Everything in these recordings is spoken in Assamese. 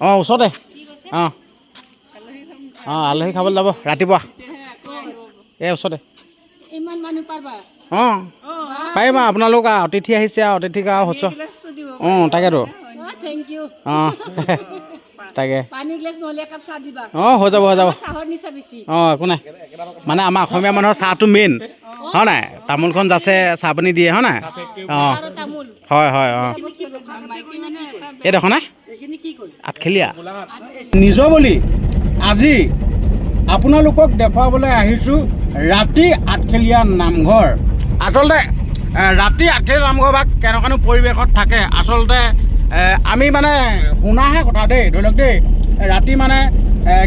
অঁ ওচৰতে। অঁ। অঁ আলহী খাবলৈ যাব। ৰাতিপুৱা। এই ওচৰতে। ইমান মানুহ পাৰবা অঁ পাৰিবা। আপোনালোক আৰু অতিথি আহিছে আৰু অতিথিক আৰু শুশ্ৰূষা অঁ তাকেতো। অঁ তাকে। পানী গ্লাছ নহ'লে একাপ চাহ দিবা। অঁ হৈ যাব হৈ যাব। চাহৰ নিচা বেছি। অঁ একো নাই। মানে আমাৰ অসমীয়া মানুহৰ চাহটো মেইন হয় নাই? তামোলখন যাচে চাহ পানী দিয়ে হয় নাই? অঁ। হয় হয় অঁ। এই দেখোন? নাই আঠখেলীয়া। নিজৰ বুলি আজি আপোনালোকক দেখুৱাবলৈ আহিছোঁ ৰাতি আঠখেলীয়া নামঘৰ। আচলতে ৰাতি আঠখেলীয়া নামঘৰ বা কেনেকুৱানো পৰিৱেশত থাকে আচলতে আমি মানে শুনাহে কথা দেই ধৰি লওক দেই ৰাতি মানে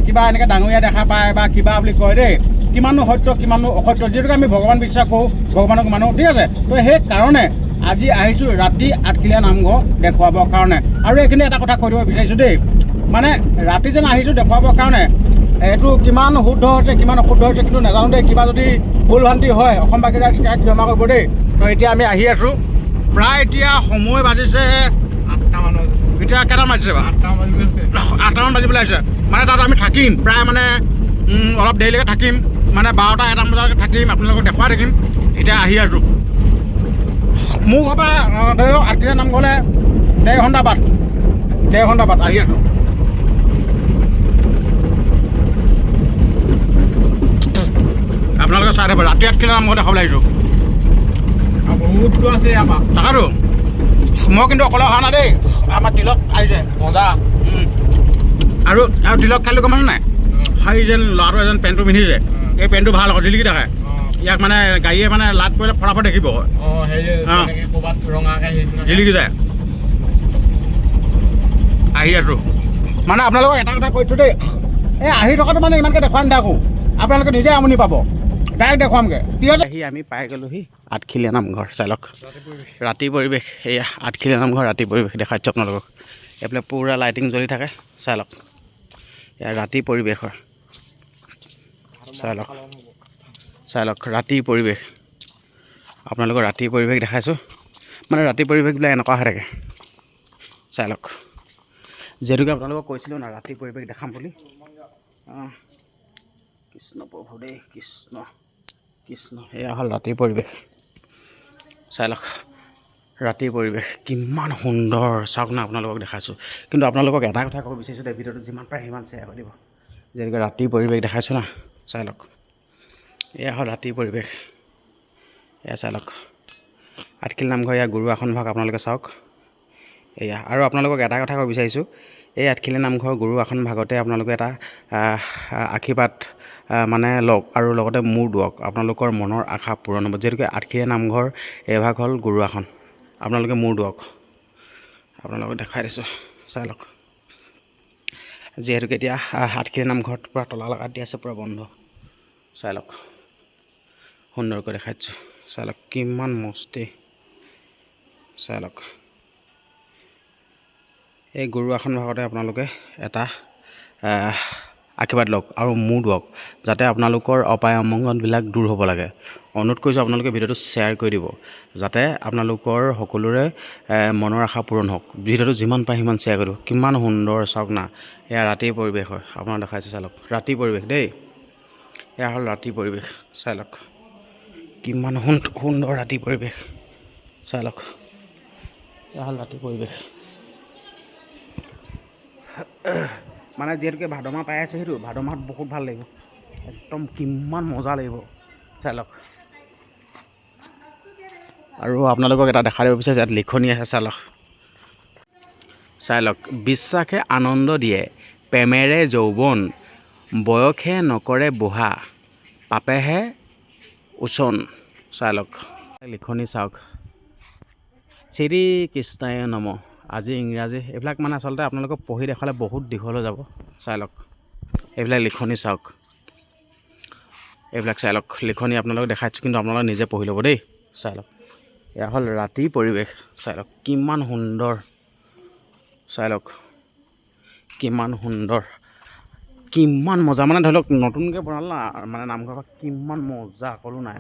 কিবা এনেকৈ ডাঙৰীয়া দেখা পায় বা কিবা বুলি কয় দেই কিমাননো সত্য কিমাননো অসত্য যিহেতুকে আমি ভগৱান বিশ্বাস কৰোঁ ভগৱানক মানুহ ঠিক আছে? তো সেই কাৰণে আজি আহিছোঁ ৰাতি আঠখেলীয়া নামঘৰ দেখুৱাবৰ কাৰণে। আৰু এইখিনি এটা কথা কৈ দিব বিচাৰিছোঁ দেই। মানে ৰাতি যেন আহিছোঁ দেখুৱাবৰ কাৰণে এইটো কিমান শুদ্ধ হৈছে কিমান অশুদ্ধ হৈছে কিন্তু নাজানো দেই কিবা যদি ভুল ভ্ৰান্তি হয় অসমবাসীৰ ৰাইজ ক্ষমা কৰিব দেই। তো এতিয়া আমি আহি আছোঁ। প্ৰায় এতিয়া সময় বাজিছে আঠটামান এতিয়া কেইটামান বাজিছে বাৰু আঠটামান বাজি বাজিবলৈ আহিছে মানে তাত আমি থাকিম প্ৰায় মানে অলপ দেৰিলৈকে থাকিম। মানে বাৰটা এটামান বজালৈকে থাকিম আপোনালোকক দেখুৱাই থাকিম। এতিয়া আহি আছোঁ। মোৰ ঘৰৰ পৰা ধৰি লওক আঠখেলীয়া নামঘৰলৈ ডেৰ ঘণ্টা বাট। ডেৰ ঘণ্টা বাট আহি আছোঁ। আপোনালোকে চাই থাকিব ৰাতি আঠখেলীয়া নামঘৰ দেখাবলৈ আহিছোঁ। বহুত আছে ইয়াৰ পৰা। তাকেতো মই কিন্তু অকলে অহা নাই দেই। আমাৰ তিলক আহিছে মজা। আৰু আৰু তিলক খালি গম পাইছে নাই? সেই যেন ল'ৰাটো এজন পেণ্টটো পিন্ধিছে। এই পেণ্টটো ভাল আকৌ জিলিকি থাকে। ইয়াক মানে গাড়ীয়ে মানে লাট পৰিলে ফটাফট দেখিব। জিলিকি যায়। আহি আছোঁ। মানে আপোনালোকক এটা কথা কৈছোঁ দেই এই আহি থকাটো মানে ইমানকৈ দেখুৱাই নাথাকোঁ। আপোনালোকে নিজে আমনি পাব। ডাইৰেক্ট দেখুৱামগৈ। আহি আমি পাই গ'লোহি আঠখেলীয়া নামঘৰ চাই লওক ৰাতি পৰিৱেশ এয়া আঠখেলীয়া নামঘৰ ৰাতি পৰিৱেশ দেখাইছোঁ আপোনালোকক। এইফালে পূৰা লাইটিং জ্বলি থাকে চাই লওক এয়া ৰাতি পৰিৱেশৰ। চাই লওক চাই লওক ৰাতি পৰিৱেশ। আপোনালোকৰ ৰাতি পৰিৱেশ দেখাইছোঁ। মানে ৰাতি পৰিৱেশবিলাক এনেকুৱা হৈ থাকে। চাই লওক। যিহেতুকে আপোনালোকক কৈছিলোঁ না ৰাতি পৰিৱেশ দেখাম বুলি। কৃষ্ণ প্ৰভু দেই কৃষ্ণ কৃষ্ণ এয়া হ'ল ৰাতিৰ পৰিৱেশ। চাই লওক ৰাতিৰ পৰিৱেশ কিমান সুন্দৰ। চাওক না আপোনালোকক দেখাইছোঁ। কিন্তু আপোনালোকক এটা কথা ক'ব বিচাৰিছোঁ দেই ভিডিঅ'টো যিমান পাৰে সিমান শ্বেয়াৰ কৰি দিব। যেনেকৈ ৰাতিৰ পৰিৱেশ দেখাইছোঁ না চাই লওক। এয়া হ'ল ৰাতিৰ পৰিৱেশ। এয়া চাই লওক। আঠখিল নামঘৰ এয়া গুৰু আসন ভাগ আপোনালোকে চাওক। এয়া আৰু আপোনালোকক এটা কথা ক'ব বিচাৰিছোঁ। এই আঠখিলী নামঘৰ গুৰু আসন ভাগতে আপোনালোকে এটা আশীৰ্বাদ মানে লওক আৰু লগতে মূৰ দুৱক। আপোনালোকৰ মনৰ আশা পূৰণ হ'ব। যিহেতুকে আঠখেলীয়া নামঘৰ এভাগ হ'ল গুৰু আসন। আপোনালোকে মূৰ দুৱক। আপোনালোকক দেখাই দিছোঁ। চাই লওক। যিহেতুকে এতিয়া আহ, আঠখেলীয়া নামঘৰত পূৰা তলা লগাই দি আছে পূৰা বন্ধ। চাই লওক। সুন্দৰকৈ দেখাই দিছোঁ চাই লওক কিমান মস্তি। চাই লওক এই গৰু আসন ভাগতে আপোনালোকে এটা আশীৰ্বাদ লওক আৰু মূৰ দুৱক যাতে আপোনালোকৰ অপায় অমংগলবিলাক দূৰ হ'ব লাগে। অনুৰোধ কৰিছোঁ আপোনালোকে ভিডিঅ'টো শ্বেয়াৰ কৰি দিব যাতে আপোনালোকৰ সকলোৰে মনৰ আশা পূৰণ হওক। ভিডিঅ'টো যিমান পাৰে সিমান শ্বেয়াৰ কৰি দিব কিমান সুন্দৰ চাওক না। এয়া ৰাতিৰ পৰিৱেশ হয়। আপোনাক দেখাইছোঁ চাই লওক ৰাতিৰ পৰিৱেশ দেই। এয়া হ'ল ৰাতিৰ পৰিৱেশ চাই লওক কিমান সুন- সুন্দৰ ৰাতিৰ পৰিৱেশ। চাই লওক। হ'ল ৰাতিৰ পৰিৱেশ। মানে যিহেতুকে ভাদ মাহ পাই আছে সেইটো ভাদ মাহত বহুত ভালো লাগিব। একদম কিমান মজা লাগিব। চাই লওক। আৰু আপোনালোকক এটা দেখাই দিব বিচাৰিছোঁ, ইয়াত লিখনি আছে, চাই লওক। চাই লওক, বিশ্বাসে আনন্দ দিয়ে, প্ৰেমেৰে যৌৱন, বয়সে নকৰে বুঢ়া, পাপেহে ওচন চাই লওক লিখনি চাওক। শ্ৰী কৃষ্ণায় নম। আজি ইংৰাজী এইবিলাক মানে আচলতে আপোনালোকক পঢ়ি দেখালে বহুত দীঘল হৈ যাব চাই লওক এইবিলাক লিখনি চাওক। এইবিলাক চাই লওক লিখনি আপোনালোকক দেখাইছোঁ কিন্তু আপোনালোকে নিজে পঢ়ি ল'ব দেই চাই লওক এয়া হ'ল ৰাতিৰ পৰিৱেশ চাই লওক কিমান সুন্দৰ চাই লওক কিমান সুন্দৰ। কিমান মজা। মানে ধৰি লওক নতুনকৈ বনালে না মানে নামঘৰ কিমান মজা ক'লো নাই।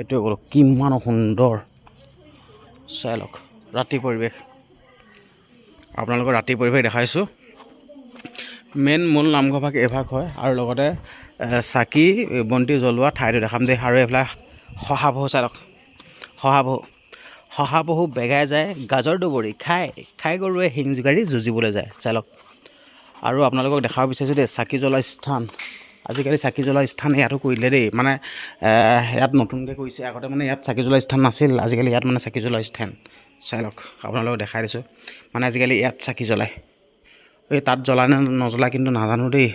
এইটোৱে ক'লোঁ কিমান সুন্দৰ। চাই লওক ৰাতি পৰিৱেশ। আপোনালোকৰ ৰাতি পৰিৱেশ দেখাইছোঁ। মেইন মূল নামঘৰ ভাগ এইভাগ হয় আৰু লগতে চাকি বন্তি জ্বলোৱা ঠাইটো দেখাম দেই আৰু এইফালে শহাপহু চালক শহাপহু শহাপহু বেগাই যায় গাজৰ দুবৰি খাই খাই গৰুৱে শিং জোকাৰি যুঁজিবলৈ যায় চালক আৰু আপোনালোকক দেখাব বিচাৰিছোঁ দেই চাকি জ্বলোৱা স্থান। আজিকালি চাকি জ্বলোৱা স্থান ইয়াতো কৰিলে দেই। মানে ইয়াত নতুনকৈ কৰিছে। আগতে মানে ইয়াত চাকি জ্বলোৱা স্থান নাছিল। আজিকালি ইয়াত মানে চাকি জ্বলোৱা স্থান। চাই লওক আপোনালোকক দেখাই দিছোঁ। মানে আজিকালি ইয়াত চাকি জ্বলায়। এই তাত জ্বলাই নে নজ্বলাই কিন্তু নাজানো দেই।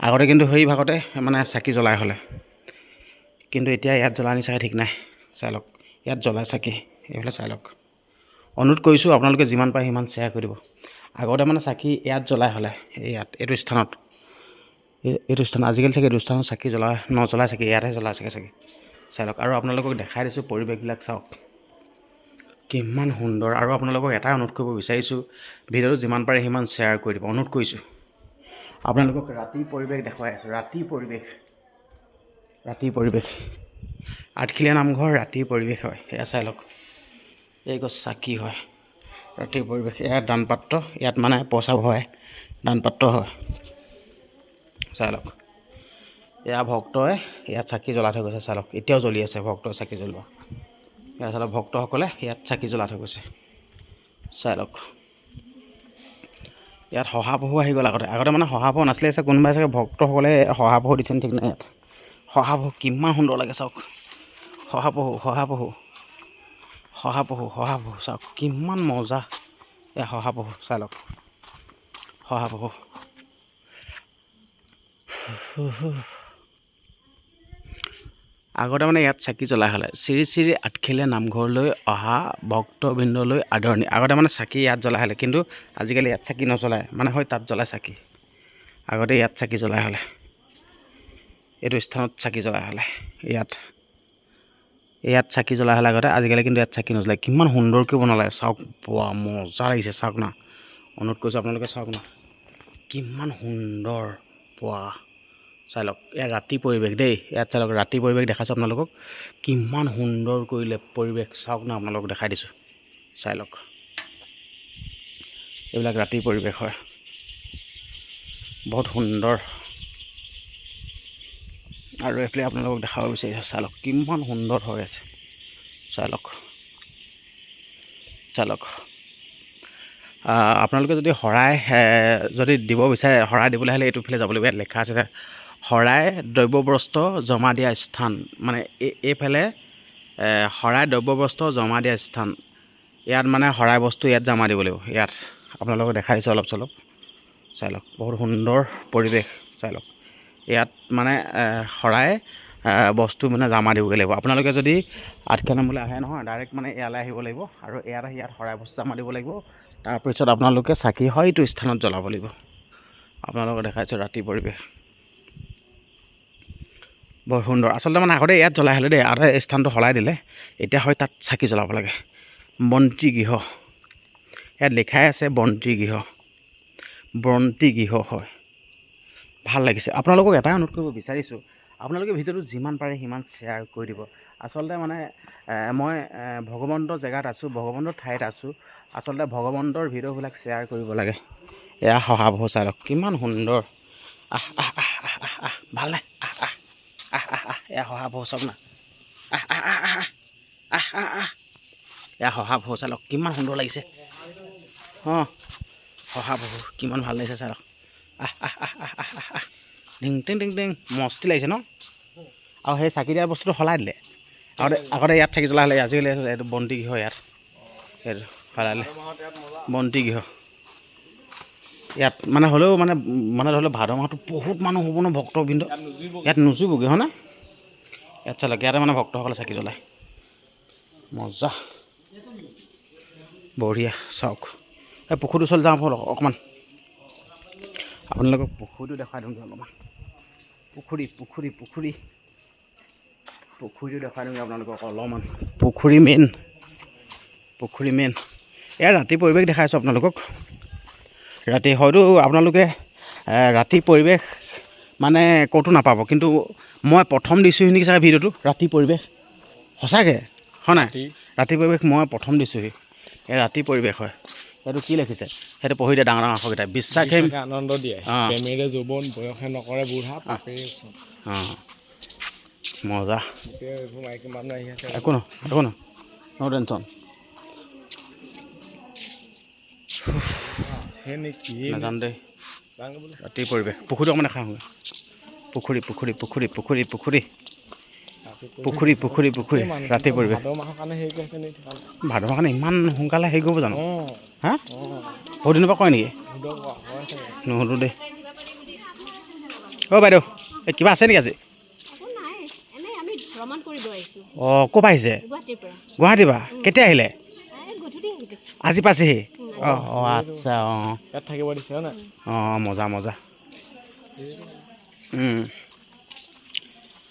আগতে কিন্তু সেই ভাগতে মানে চাকি জ্বলাই হ'লে। কিন্তু এতিয়া ইয়াত জ্বলাই নিচাই ঠিক নাই। চাই লওক ইয়াত জ্বলাই চাকি। এইফালে চাই লওক। অনুৰোধ কৰিছোঁ আপোনালোকে যিমান পাৰে সিমান শ্বেয়াৰ কৰি দিব। আগতে মানে চাকি ইয়াত জ্বলাই হ'লে ইয়াত এইটো স্থানত। এই- এইটো স্থানত আজিকালি চাগে এইটো স্থানত চাকি জ্বলাই নজ্বলাই চাগে ইয়াতহে জ্বলাই চাগে চাগে। চাই লওক আৰু আপোনালোকক দেখাই দিছোঁ পৰিৱেশবিলাক চাওক। কিমান সুন্দৰ আৰু আপোনালোকক এটাই অনুৰোধ কৰিব বিচাৰিছোঁ ভিডিঅ'টো যিমান পাৰে সিমান শ্বেয়াৰ কৰি দিব অনুৰোধ কৰিছোঁ। আপোনালোকক ৰাতিৰ পৰিৱেশ দেখুৱাই আছোঁ ৰাতিৰ পৰিৱেশ। ৰাতিৰ পৰিৱেশ। আঠখেলীয়া নামঘৰ ৰাতিৰ পৰিৱেশ হয় এয়া চাই লওক। এই গছ চাকি হয়। ৰাতিৰ পৰিৱেশ এয়া দান পাত্ৰ ইয়াত মানে পইচা ভৰাই দান পাত্ৰ হয়। চাই লওক। এয়া ভক্তই ইয়াত চাকি জ্বলাই থৈ গৈছে চাই লওক। এতিয়াও জ্বলি আছে ভক্তই চাকি জ্বলোৱা। এয়া চাই লওক ভক্তসকলে ইয়াত চাকি জ্বলাই থৈ গৈছে। চাই লওক। ইয়াত শহাপহু আহি গ'ল আগতে। আগতে মানে শহাপহু নাছিলে চাগে কোনোবাই চাগে ভক্তসকলে শহাপহু দিছে ঠিক নাই ইয়াত। শহাপহু কিমান সুন্দৰ লাগে চাওক। শহাপহু শহাপহু। শহাপহু শহাপহু চাওক কিমান মজা। এয়া শহাপহু চাই লওক। শহাপহু আগতে মানে ইয়াত চাকি জ্বলাই হ'লে শ্ৰী শ্ৰী আঠখেলীয়া নামঘৰলৈ অহা ভক্তবৃন্দলৈ আদৰণি। আগতে মানে চাকি ইয়াত জ্বলাই হ'লে কিন্তু আজিকালি ইয়াত চাকি নজ্বলায়। মানে হয় তাত জ্বলাই চাকি। আগতে ইয়াত চাকি জ্বলাই হ'লে এইটো স্থানত চাকি জ্বলাই হ'লে ইয়াত। ইয়াত চাকি জ্বলাই হ'লে আগতে আজিকালি কিন্তু ইয়াত চাকি নজ্বলায় কিমান সুন্দৰকৈ বনালে। চাওক পোৱা মজা লাগিছে চাওক না। অনুৰোধ কৰিছোঁ আপোনালোকে চাওক না। কিমান সুন্দৰ। পোৱা চাই লওক। ইয়াত ৰাতি পৰিৱেশ দেই। ইয়াত চাই লওক ৰাতি পৰিৱেশ দেখাইছোঁ আপোনালোকক। কিমান সুন্দৰ কৰিলে পৰিৱেশ। চাওক না আপোনালোকক দেখাই দিছোঁ। চাই লওক। এইবিলাক ৰাতিৰ পৰিৱেশ হয়। বহুত সুন্দৰ। আৰু এইফালে আপোনালোকক দেখাব বিচাৰিছোঁ চাই লওক কিমান সুন্দৰ হৈ আছে। লওক আহ, আপোনালোকে যদি শৰাই যদি দিব বিচাৰে শৰাই দিবলৈ হ'লে এইটোফালে যাব লাগিব ইয়াত লেখা আছে শৰাই দ্ৰব্যবস্ত্ৰ জমা দিয়া স্থান মানে এই- এইফালে শৰাই দ্ৰব্যবস্ত্ৰ জমা দিয়া স্থান ইয়াত মানে শৰাই বস্তু ইয়াত জমা দিব লাগিব। ইয়াত আপোনালোকক দেখাই দিছোঁ অলপ চলপ। চাই লওক বহুত সুন্দৰ পৰিৱেশ চাই লওক ইয়াত মানে শৰাই বস্তু মানে জমা দিবগৈ লাগিব। আপোনালোকে যদি আঠখেল নামলৈ আহে নহয় ডাইৰেক্ট মানে ইয়ালৈ আহিব লাগিব আৰু ইয়াত আহি ইয়াত শৰাই বস্তু জমা দিব লাগিব। তাৰপিছত আপোনালোকে চাকি হয়টো স্থানত জ্বলাব লাগিব। আপোনালোকক দেখাইছোঁ ৰাতি পৰিৱেশ। বৰ সুন্দৰ। আচলতে মানে আগতে ইয়াত জ্বলাই হ'লে দেই এই স্থানটো সলাই দিলে এতিয়া হয় তাত চাকি জ্বলাব লাগে। বন্তি গৃহ। ইয়াত লিখাই আছে বন্তি গৃহ। বন্তি গৃহ হয়। ভাল লাগিছে আপোনালোকক এটাই অনুৰোধ কৰিব বিচাৰিছোঁ আপোনালোকে ভিডিঅ'টো যিমান পাৰে সিমান শ্বেয়াৰ কৰি দিব আচলতে মানে মই এ, ভগৱন্তৰ জেগাত আছোঁ ভগৱন্তৰ ঠাইত আছোঁ আচলতে ভগৱন্তৰ ভিডিঅ'বিলাক শ্বেয়াৰ কৰিব লাগে এয়া চাই লওক কিমান সুন্দৰ আহ আহ আহ আহ আহ আহ ভাল নাই আহ আহ আহ আহ এয়া শহাপহু চাওক না আহ আহ আহ আহ এয়া চাই লওক কিমান সুন্দৰ লাগিছে অঁ শহাপহু কিমান ভাল লাগিছে চাই লওক আহ টিং টিং টিং মস্তি লাগিছে ন? আৰু সেই চাকি দিয়া বস্তুটো সলাই দিলে। আগতে আগতে ইয়াত চাকি জ্বলা হ'লে আজিকালি এইটো বন্তি গৃহ ইয়াত। সেইটো সলাই দিলে বন্তি গৃহ। ইয়াত মানে হ'লেও মানে মানে ধৰি লওক ভাদ মাহটো বহুত মানুহ হ'ব ন ভক্তবৃন্দ? ইয়াত নুজুবগৈ হয়নে ইয়াত চালক ইয়াতে মানে ভক্তসকলে চাকি জ্বলায়। মজা। বঢ়িয়া চাওক। এই পুখুৰীটোৰ ওচৰলৈ যাওঁ অকণমান আপোনালোকক পুখুৰীটো দেখাই দিওঁগৈ অলপমান পুখুৰী পুখুৰী পুখুৰী। পুখুৰীটো দেখাই দিওঁগৈ আপোনালোকক অলপমান। পুখুৰী মেইন। পুখুৰী মেইন। এয়া ৰাতি পৰিৱেশ দেখাইছোঁ আপোনালোকক। ৰাতি হয়তো আপোনালোকে ৰাতি পৰিৱেশ মানে ক'তো নাপাব। কিন্তু মই প্ৰথম দিছোঁহি নেকি চাগে ভিডিঅ'টো? ৰাতি পৰিৱেশ। সঁচাকৈ হয় নাই? ৰাতি? পৰিৱেশ মই প্ৰথম দিছোঁহি। এই ৰাতি পৰিৱেশ হয়। সেইটো কি লিখিছে? সেইটো পঢ়ি দিয়ে ডাঙৰ ডাঙৰ আখৰকেইটা বিশ্বাসে আনন্দ দিয়ে। প্ৰেমেৰে যৌৱন বয়সে নকৰে বুঢ়া অঁ। মজা। একো নহয় একো নহয়। ন' টেনশ্যন নাজানো দেই। ৰাতিৰ পৰিৱেশ। পুখুৰী অকণমান দেখা পুখুৰী পুখুৰী পুখুৰী পুখুৰী পুখুৰী। পুখুৰী পুখুৰী পুখুৰী। ৰাতি পৰিৱেশ। ভাদ মাহৰ কাৰণে ইমান সোনকালে হেৰি কৰিব জানো? হা? বহুত দিনৰ পৰা কয় নেকি? নুসুধো দেই। অ' বাইদেউ এই কিবা আছে নেকি আজি? অঁ ক'ৰ পৰা আহিছে? গুৱাহাটীৰ পৰা। কেতিয়া আহিলে? আজি পাইছেহি? অঁ অঁ আচ্ছা অঁ। থাকিব দিছে অঁ মজা মজা।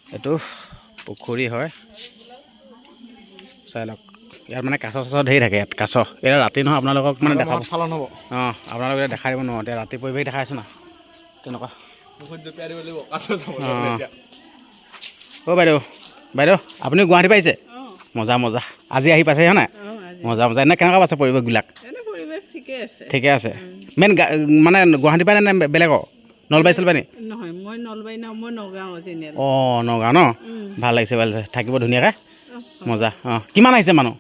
এইটো পুখুৰী হয়। চাই লওক ইয়াত মানে কাছ চাছ ধেৰ থাকে ইয়াত কাছ। এতিয়া ৰাতি নহয় আপোনালোকক মানে দেখাব। হ'ব। অঁ আপোনালোকে এতিয়া দেখাই দিব নোৱাৰোঁ এতিয়া ৰাতি পৰিৱেশ দেখাই আছোঁ না তেনেকুৱা। অঁ। অ' বাইদেউ বাইদেউ আপুনি গুৱাহাটী পাইছে? মজা মজা। আজি আহি পাইছে হয় নাই? মজা মজা। এনে কেনেকুৱা পাইছে পৰিৱেশবিলাক? ঠিকে আছে। মেইন গা- মানে গুৱাহাটী পাই নে নে বেলেগৰ? নলবাৰী চলবাৰী নি? নহয় মই নলবাৰী ন মই নগাঁও অঁ নগাঁও ন? ভালো লাগিছে ভালো লাগিছে। থাকিব ধুনীয়াকৈ। মজা অঁ। কিমান আহিছে মানুহ?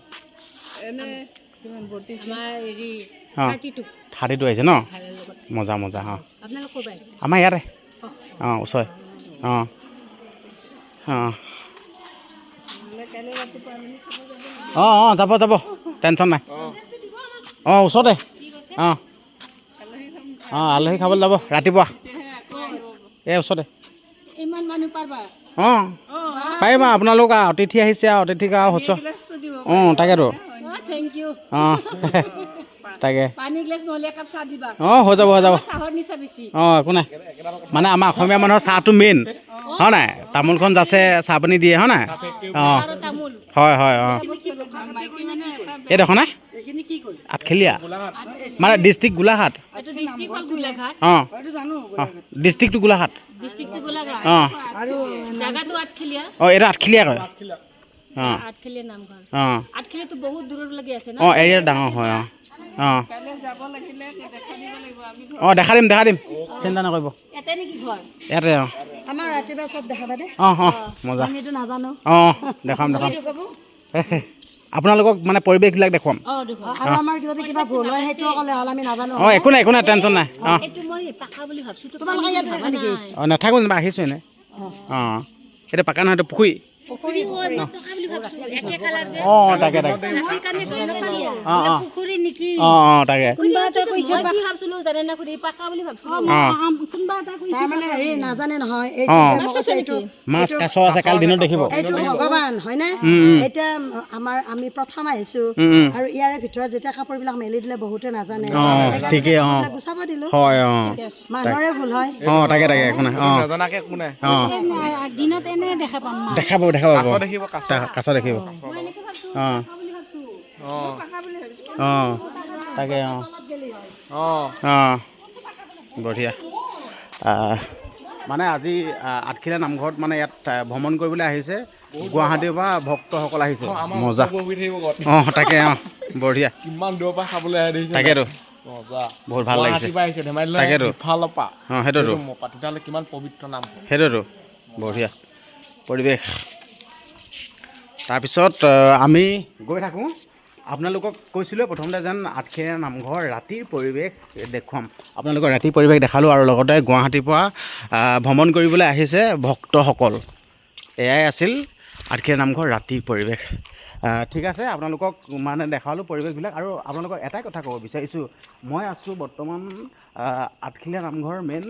থাৰ্টিটো থাৰ্টিটো আহিছে ন? মজা মজা অঁ। আমাৰ ইয়াতে। অঁ ওচৰে অঁ অঁ। অঁ অঁ যাব যাব। টেনশ্যন নাই। অঁ ওচৰতে। অঁ। অঁ আলহী খাবলৈ যাব। ৰাতিপুৱা। এই ওচৰতে। ইমান মানুহ পাৰবা অঁ। পাৰিবা আপোনালোক আৰু অতিথি আহিছে আৰু অতিথিক আৰু দিব। অঁ তাকেতো। অঁ থেংক ইউ অঁ তাকে। অঁ হৈ যাব হৈ যাব। আমাৰ চাহৰ নিচা বেছি। অঁ একো নাই। মানে আমাৰ অসমীয়া মানুহৰ চাহটো মেইন হয় নাই? তামোলখন যাচে চাহ পানী দিয়ে হয় নাই? অঁ। হয় হয় অঁ। এই দেখোন নে এইখিনি কি কৰিম আঠখেলীয়া? মানে ডিষ্ট্ৰিক্ট গোলাঘাট। অঁ। ডিষ্ট্ৰিক্টটো গোলাঘাট। অঁ। অঁ এইটো আঠখেলীয়া কয়। অঁ। অঁ। অঁ এৰিয়া ডাঙৰ হয় অঁ। অঁ। অঁ দেখা দিম দেখা দিম। চিন্তা নকৰিব। ইয়াতে অঁ। অঁ অঁ। মজা। অঁ দেখাম দেখাম। আপোনালোকক মানে পৰিৱেশবিলাক দেখুৱাম। অঁ একো নাই একো নাই টেনশ্যন নাই। অঁ। অঁ নাথাকোঁ যেনিবা আহিছোঁ এনেই অঁ। এইটো পাকা নহয় এইটো পুখুৰী। আমি প্ৰথম আহিছো আৰু ইয়াৰে ভিতৰত যেতিয়া কাপোৰ বিলাক মেলি দিলে বহুতে নাজানে। গুচাব দিলো। মানুহৰে ভুল হয়। দেখা পাম দেখা পাব দেখা দেখাব কাছ। দেখিব। অঁ অঁ। তাকে অঁ। অঁ। বঢ়িয়া। মানে আজি আহ, আঠখেলীয়া নামঘৰত মানে ইয়াত ভ্ৰমণ কৰিবলৈ আহিছে। গুৱাহাটীৰ পৰা ভক্তসকল আহিছে। মজা। অঁ তাকে অঁ বঢ়িয়া। কিমান দূৰৰ পৰা আহে দেখিছে। তাকেতো। মজা। বহুত ভাল লাগিছে। তাকেতো। ইফালৰ পৰা। অঁ সেইটোতো। কিমান পবিত্ৰ নাম সেইটোতো। বঢ়িয়া। পৰিৱেশ। তাৰপিছত আমি গৈ থাকোঁ। আপোনালোকক কৈছিলোঁ প্ৰথমতে যেন আঠখেলীয়া নামঘৰ ৰাতিৰ পৰিৱেশ দেখুৱাম। আপোনালোকক ৰাতিৰ পৰিৱেশ দেখালোঁ আৰু লগতে গুৱাহাটীৰ পৰা ভ্ৰমণ কৰিবলৈ আহিছে ভক্তসকল। এয়াই আছিল আঠখেলীয়া নামঘৰ ৰাতিৰ পৰিৱেশ। ঠিক আছে আপোনালোকক মানে দেখালোঁ পৰিৱেশবিলাক আৰু আপোনালোকক এটাই কথা ক'ব বিচাৰিছোঁ। মই আছোঁ বৰ্তমান আঠখেলীয়া নামঘৰ মেইন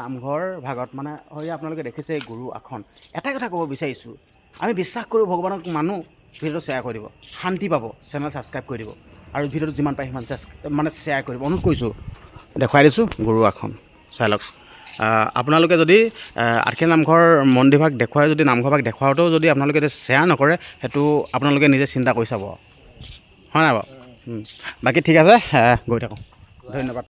নামঘৰ ভাগত। মানে হয় আপোনালোকে দেখিছে গুৰু আসন এটাই কথা ক'ব বিচাৰিছোঁ আমি বিশ্বাস কৰোঁ ভগৱানক মানুহ ভিডিঅ'টো শ্বেয়াৰ কৰি দিব শান্তি পাব চেনেল ছাবস্ক্ৰাইব কৰি দিব আৰু ভিডিঅ'টো যিমান পাৰে সিমান মানে শ্বেয়াৰ কৰিব। অনুৰোধ কৰিছোঁ দেখুৱাই দিছোঁ গুৰু আসন চাই লওক। আপোনালোকে যদি আহ, আঠখেলীয়া নামঘৰ মন্দিৰভাগ দেখুৱাই যদি নামঘৰভাগ দেখুৱাওঁতেও যদি আপোনালোকে যদি শ্বেয়াৰ নকৰে সেইটো আপোনালোকে নিজে চিন্তা কৰি চাব। হয় নাই বাৰু? বাকী ঠিক আছে গৈ থাকোঁ। ধন্যবাদ।